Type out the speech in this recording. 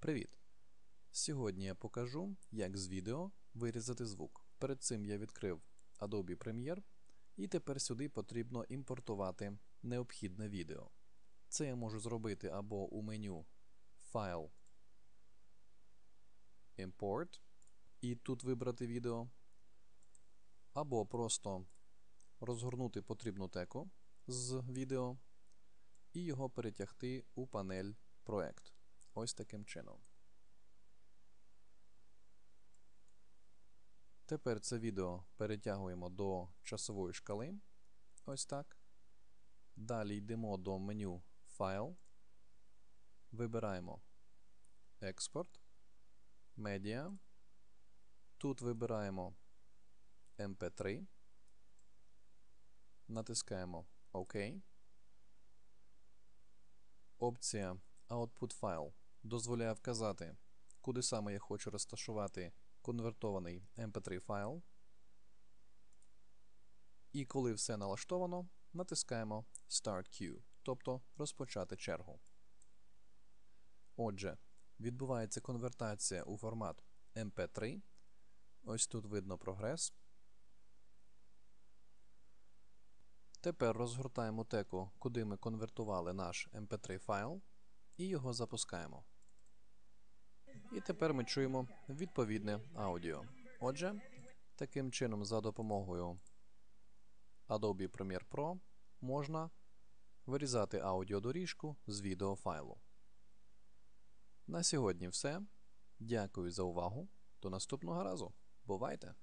Привіт! Сьогодні я покажу, як з відео вирізати звук. Перед цим я відкрив Adobe Premiere і тепер сюди потрібно імпортувати необхідне відео. Це я можу зробити або у меню Файл Import і тут вибрати відео, або просто розгорнути потрібну теку з відео і його перетягти у панель Проект. Ось таким чином. Тепер це відео перетягуємо до часової шкали. Ось так. Далі йдемо до меню Файл. Вибираємо Експорт, Медіа. Тут вибираємо MP3. Натискаємо ОК. Опція Output File дозволяє вказати, куди саме я хочу розташувати конвертований MP3 файл. І коли все налаштовано, натискаємо Start Queue, тобто розпочати чергу. Отже, відбувається конвертація у формат MP3. Ось тут видно прогрес. Тепер розгортаємо теку, куди ми конвертували наш MP3 файл, і його запускаємо. І тепер ми чуємо відповідне аудіо. Отже, таким чином, за допомогою Adobe Premiere Pro можна вирізати аудіодоріжку з відеофайлу. На сьогодні все. Дякую за увагу. До наступного разу. Бувайте!